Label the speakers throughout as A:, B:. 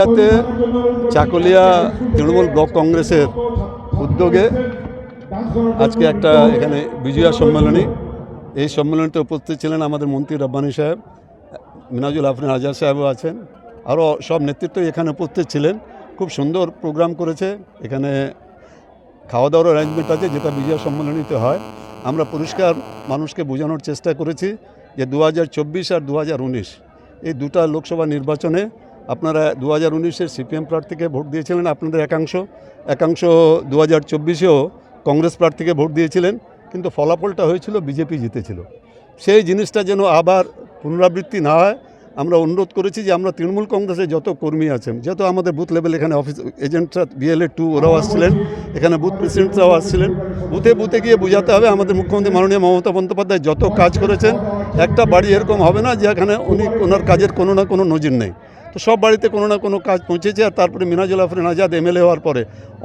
A: যাতে চাকুলিয়া তৃণমূল ব্লক কংগ্রেসের উদ্যোগে আজকে একটা এখানে বিজয়া সম্মেলনী। এই সম্মেলনীতে উপস্থিত ছিলেন আমাদের মন্ত্রী রব্বানি সাহেব, মিনাজুল আফরিন আজাদ সাহেবও আছেন, আরও সব নেতৃত্ব এখানে উপস্থিত ছিলেন। খুব সুন্দর প্রোগ্রাম করেছে, এখানে খাওয়া দাওয়ার অ্যারেঞ্জমেন্ট আছে, যেটা বিজয়া সম্মেলনীতে হয়। আমরা পরিষ্কার মানুষকে বোঝানোর চেষ্টা করেছি যে দু হাজার চব্বিশ আর দু হাজার উনিশ, এই দুটা লোকসভা নির্বাচনে আপনারা দু হাজার উনিশের সিপিএম প্রার্থীকে ভোট দিয়েছিলেন আপনাদের একাংশ। একাংশ দু হাজার চব্বিশেও কংগ্রেস প্রার্থীকে ভোট দিয়েছিলেন, কিন্তু ফলাফলটা হয়েছিল বিজেপি জিতেছিল। সেই জিনিসটা যেন আবার পুনরাবৃত্তি না হয়, আমরা অনুরোধ করেছি যে আমরা তৃণমূল কংগ্রেসের যত কর্মী আছেন যত আমাদের বুথ লেভেল এখানে অফিস এজেন্টরা বিএলএ টু ওরাও আসছিলেন, এখানে বুথ প্রেসিডেন্টরাও আসছিলেন। বুথে বুথে গিয়ে বোঝাতে হবে আমাদের মুখ্যমন্ত্রী মাননীয় মমতা বন্দ্যোপাধ্যায় যত কাজ করেছেন একটা বাড়ি এরকম হবে না যেখানে উনি ওনার কাজের কোনো না কোনো নজির নেই। তো সব বাড়িতে কোনো না কোনো কাজ পৌঁছেছে আর তারপরে মিনাজুল আফরিন আজাদ এমএলএ হওয়ার পরে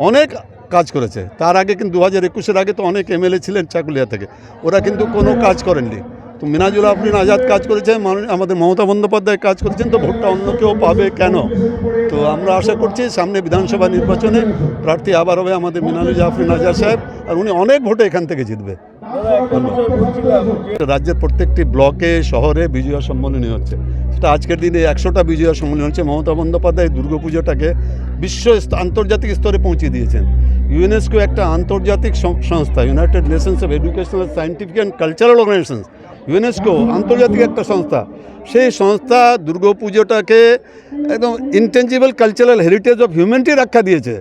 A: অনেক কাজ করেছে। তার আগে কিন্তু দু হাজার একুশের আগে তো অনেক এমএলএ ছিলেন চাকুলিয়া থেকে। ওরা কিন্তু কোনো কাজ করেননি। তো মিনাজুল আফরিন আজাদ কাজ করেছেন আমাদের মমতা বন্দ্যোপাধ্যায় কাজ করেছেন, তো ভোটটা অন্য কেউ পাবে কেন? তো আমরা আশা করছি সামনে বিধানসভা নির্বাচনে প্রার্থী আবার হবে আমাদের মিনাজুল আফরিন আজাদ সাহেব, আর উনি অনেক ভোটে এখান থেকে জিতবে। রাজ্যের প্রত্যেকটি ব্লকে, শহরে বিজয়া সম্মেলনী হচ্ছে। সেটা আজকের দিনে একশোটা বিজয়া সম্মেলনী হচ্ছে। মমতা বন্দ্যোপাধ্যায় দুর্গাপুজোটাকে বিশ্ব আন্তর্জাতিক স্তরে পৌঁছে দিয়েছেন। ইউনেস্কো একটা আন্তর্জাতিক সংস্থা United Nations of educational scientific and cultural organisations UNESCO আন্তর্জাতিক একটা সংস্থা। সেই সংস্থা দুর্গাপুজোটাকে একদম intangible cultural heritage of humanity রক্ষা দিয়েছে।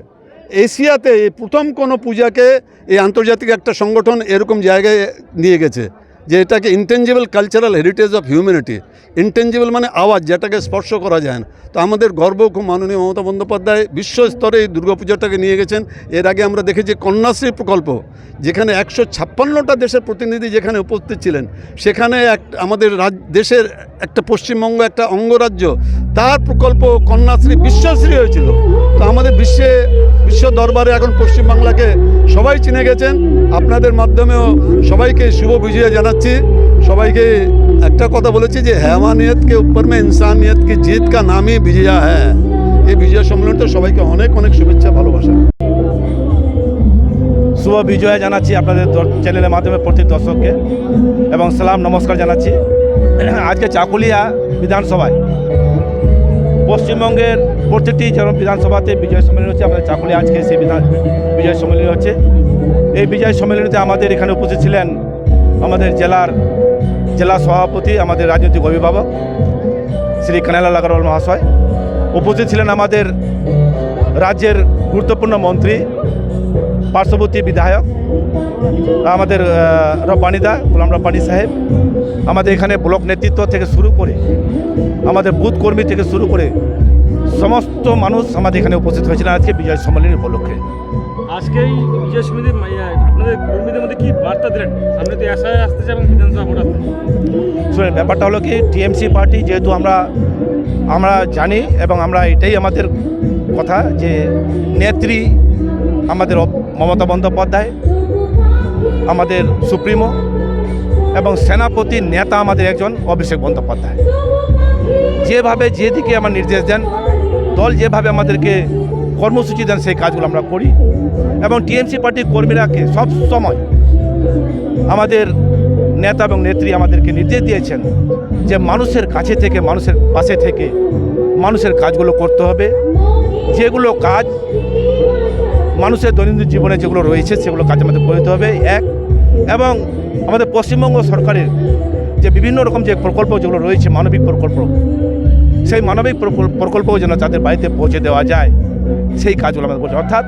A: এশিয়াতে প্রথম কোনো পূজাকে এই আন্তর্জাতিক একটা সংগঠন এরকম জায়গায় নিয়ে গেছে। যে এটাকে intangible cultural heritage of humanity intangible মানে আওয়াজ, যেটাকে স্পর্শ করা যায় না। তো আমাদের গর্ব খুব মাননীয় মমতা বন্দ্যোপাধ্যায় বিশ্ব স্তরে এই দুর্গাপূজাটাকে নিয়ে গেছেন। এর আগে আমরা দেখেছি কন্যাশ্রী প্রকল্প, যেখানে একশো ছাপ্পান্নটা দেশের প্রতিনিধি যেখানে উপস্থিত ছিলেন। সেখানে এক, আমাদের রাজ, দেশের একটা পশ্চিমবঙ্গ, একটা অঙ্গরাজ্য, তার প্রকল্প কন্যাশ্রী বিশ্বশ্রী হয়েছিল। আমাদের বিশ্বে, বিশ্ব দরবারে এখন পশ্চিমবাংলাকে সবাই চিনে গেছেন। আপনাদের মাধ্যমেও সবাইকে শুভ বিজয়া জানাচ্ছি। সবাইকে একটা কথা বলেছি যে হেমানিয়তকে উপর মে ইনসানিয়তকে জিত কা নামই বিজয়া হ্যাঁ। এই বিজয় সম্মেলনটা সবাইকে অনেক অনেক শুভেচ্ছা, ভালোবাসা।
B: শুভ বিজয়া জানাচ্ছি আপনাদের চ্যানেলের মাধ্যমে প্রতি দর্শককে এবং সালাম, নমস্কার জানাচ্ছি। আজকে চাকুলিয়া বিধানসভায় পশ্চিমবঙ্গের প্রত্যেকটি যেমন বিধানসভাতে বিজয় সম্মেলন হচ্ছে, আমাদের চাকুলিয়া আজকে সেই বিধান, বিজয় সম্মেলন হচ্ছে। এই বিজয় সম্মেলনীতে আমাদের এখানে উপস্থিত ছিলেন আমাদের জেলার জেলা সভাপতি, আমাদের রাজনৈতিক অভিভাবক শ্রী কানাইলাল আগরওয়াল মহাশয়। উপস্থিত ছিলেন আমাদের রাজ্যের গুরুত্বপূর্ণ মন্ত্রী, পার্শ্ববর্তী বিধায়ক, আমাদের রব্বানিদা গোলাম রব্বানি সাহেব। আমাদের এখানে ব্লক নেতৃত্ব থেকে শুরু করে, আমাদের বুথ কর্মী থেকে শুরু করে সমস্ত মানুষ আমাদের এখানে উপস্থিত হয়েছিলেন আজকে বিজয় সম্মেলনী উপলক্ষে।
C: আজকে এই বিজয় সমিতির আপনাদের কর্মীদের মধ্যে কি বার্তা দিলেন? সামনে তো এসআই আসতেছে এবং বিধানসভা ভোট
B: শুনেন ব্যাপারটা হলো কি টিএমসি পার্টি যেহেতু আমরা আমরা জানি এবং আমরা এটাই আমাদের কথা যে নেত্রী আমাদের মমতা বন্দ্যোপাধ্যায় আমাদের সুপ্রিমো এবং সেনাপতি নেতা আমাদের একজন অভিষেক বন্দ্যোপাধ্যায়। যেভাবে যেদিকে আমার নির্দেশ দেন দল যেভাবে আমাদেরকে কর্মসূচি দেন, সেই কাজগুলো আমরা করি। এবং টিএমসি পার্টির কর্মীরাকে সব সময় আমাদের নেতা এবং নেত্রী আমাদেরকে নির্দেশ দিয়েছেন যে মানুষের কাছে থেকে, মানুষের পাশে থেকে মানুষের কাজগুলো করতে হবে। যেগুলো কাজ মানুষের দৈনন্দিন জীবনে যেগুলো রয়েছে, সেগুলো কাজ আমাদের করতে হবে। এক, এবং আমাদের পশ্চিমবঙ্গ সরকারের যে বিভিন্ন রকম যে প্রকল্প যেগুলো রয়েছে, মানবিক প্রকল্প সেই মানবিক প্রকল- প্রকল্পও যেন তাদের বাড়িতে পৌঁছে দেওয়া যায়। সেই কাজগুলো আমাদের করছে অর্থাৎ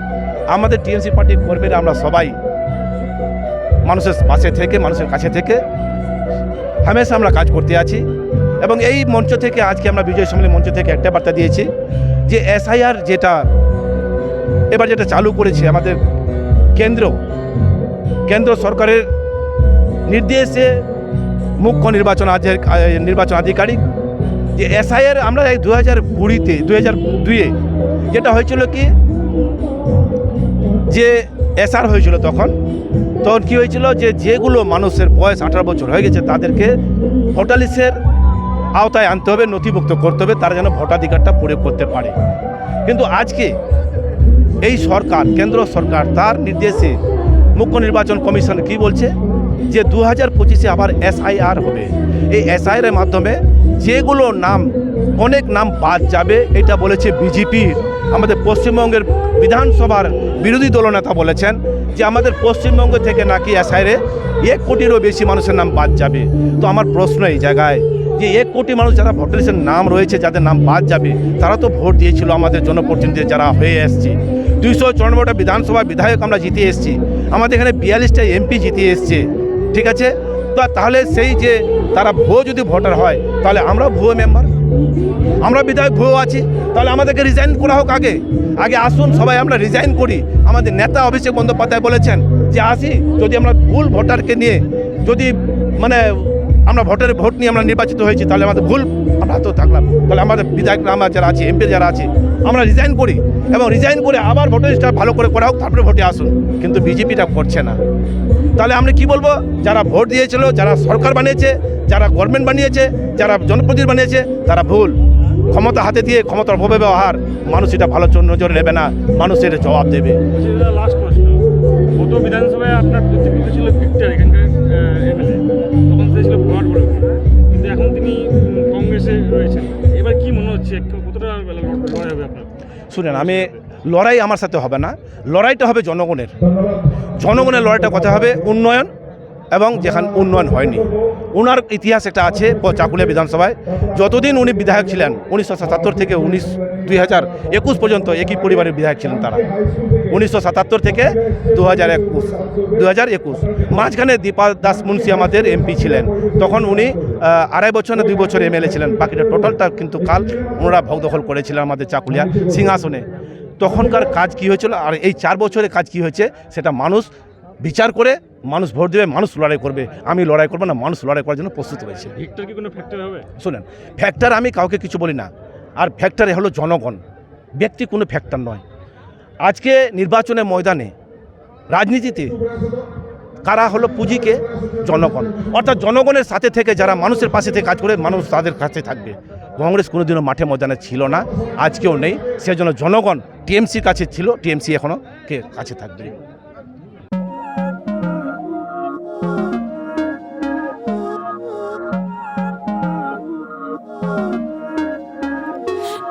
B: আমাদের টিএমসি পার্টির কর্মীরা আমরা সবাই মানুষের পাশে থেকে, মানুষের কাছে থেকে হামেশা আমরা কাজ করতে আছি এবং এই মঞ্চ থেকে আজকে আমরা বিজয় সম্মেলন মঞ্চ থেকে একটা বার্তা দিয়েছি যে এসআইআর যেটা এবার যেটা চালু করেছে আমাদের কেন্দ্র কেন্দ্র সরকারের নির্দেশে মুখ্য নির্বাচন নির্বাচন আধিকারিক যে এসআইআর আমরা এই দু হাজার কুড়িতে দু হাজার দুইয়ে যেটা হয়েছিল কি? যে এসআর হয়েছিল তখন তখন কী হয়েছিল যে যেগুলো মানুষের বয়স আঠারো বছর হয়ে গেছে তাদেরকে ভোটার লিস্টের আওতায় আনতে হবে, নথিভুক্ত করতে হবে, তারা যেন ভোটাধিকারটা প্রয়োগ করতে পারে। কিন্তু আজকে এই সরকার, কেন্দ্র সরকার তার নির্দেশে মুখ্য নির্বাচন কমিশন কি বলছে? যে দু হাজার পঁচিশে আবার এসআইআর হবে। এই এসআইআর মাধ্যমে যেগুলো নাম, অনেক নাম বাদ যাবে, এটা বলেছে বিজেপির আমাদের পশ্চিমবঙ্গের বিধানসভার বিরোধী দলনেতা বলেছেন যে আমাদের পশ্চিমবঙ্গ থেকে নাকি এসআইআরে এক কোটিরও বেশি মানুষের নাম বাদ যাবে। তো আমার প্রশ্ন এই জায়গায় যে এক কোটি মানুষ যারা ভোটার লিস্টের নাম রয়েছে, যাদের নাম বাদ যাবে, তারা তো ভোট দিয়েছিল আমাদের জনপ্রতিনিধি যারা হয়ে এসছে। দুইশো চুরানব্বইটা বিধানসভা বিধায়ক আমরা জিতে এসেছি। আমাদের এখানে বিয়াল্লিশটা এমপি জিতে এসছে। ঠিক আছে? তাহলে সেই যে তারা ভুয়ো যদি ভোটার হয়, তাহলে আমরা ভুয়ো মেম্বার আমরা বিধায়ক ভুয়ো আছি, তাহলে আমাদেরকে রিজাইন করা হোক আগে। আগে আসুন, সবাই আমরা রিজাইন করি। আমাদের নেতা অভিষেক বন্দ্যোপাধ্যায় বলেছেন যে, আসি, যদি আমরা ভুল ভোটারকে নিয়ে, যদি মানে আমরা ভোটের ভোট নিয়ে আমরা নির্বাচিত হয়েছি, তাহলে আমাদের ভুল। আমরা তো থাকলাম। তাহলে আমাদের বিধায়করা আমরা যারা আছে, এমপি যারা আছে, আমরা রিজাইন করি। এবং রিজাইন করে আবার ভোটার লিস্টটা ভালো করে করা হোক তারপরে ভোটে আসুন। কিন্তু বিজেপিটা করছে না। তাহলে আমরা কি বলব? যারা ভোট দিয়েছিল, যারা সরকার বানিয়েছে, যারা গভর্নমেন্ট বানিয়েছে, যারা জনপ্রতিনিধি বানিয়েছে, তারা ভুল। ক্ষমতা হাতে দিয়ে ক্ষমতার অপব্যবহার মানুষ এটা ভালো নজরে নেবে না মানুষ এটা জবাব দেবে।
C: লাস্ট প্রশ্ন বিধানসভায় আপনার ছিল এখানকার এমএলএ ছিল ভোট বড় কিন্তু এখন তিনি কংগ্রেসে রয়েছেন। এবার কি মনে হচ্ছে? কতটা লড়াই হবে আপনার?
B: শুনেন, আমি লড়াই আমার সাথে হবে না। লড়াইটা হবে জনগণের। জনগণের লড়াইটা কথা হবে? উন্নয়ন এবং যেখানে উন্নয়ন হয়নি। ওনার ইতিহাস একটা আছে চাকুলিয়া বিধানসভায়। যতদিন উনি বিধায়ক ছিলেন, উনিশশো সাতাত্তর থেকে উনিশ দুই হাজার একুশ পর্যন্ত একই পরিবারের বিধায়ক ছিলেন তারা। উনিশশো সাতাত্তর থেকে দু হাজার একুশ দু হাজার একুশ। মাঝখানে দীপা দাস মুন্সি আমাদের এমপি ছিলেন। তখন উনি আড়াই বছর না দুই বছর এমএলএ ছিলেন। বাকিটা টোটালটা কিন্তু কাল ওনারা ভোগ দখল করেছিলেন আমাদের চাকুলিয়া সিংহাসনে। তখনকার কাজ কি হয়েছিল? আর এই চার বছরের কাজ কি হয়েছে? সেটা মানুষ বিচার করে মানুষ ভোট দেবে মানুষ লড়াই করবে। আমি লড়াই করব না মানুষ লড়াই করার জন্য প্রস্তুত হয়েছে।
C: ভিক্টর কি কোনো ফ্যাক্টর হবে?
B: শুনেন ফ্যাক্টর আমি কাউকে কিছু বলি না। আর ফ্যাক্টর হলো জনগণ। ব্যক্তি কোনো ফ্যাক্টর নয়। আজকে নির্বাচনের ময়দানে রাজনীতিতে কারা হলো পুঁজিকে জনগণ? অর্থাৎ জনগণের সাথে থেকে যারা মানুষের পাশে থেকে কাজ করে মানুষ তাদের কাছে থাকবে। কংগ্রেস কোনোদিনও মাঠে ময়দানে ছিল না আজকেও নেই। সেজন্য জনগণ টিএমসির কাছে ছিল টিএমসি এখনও কে কাছে থাকবে?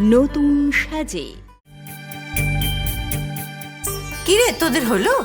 D: নতুন সাজে।
E: কিরে তোদের হলো?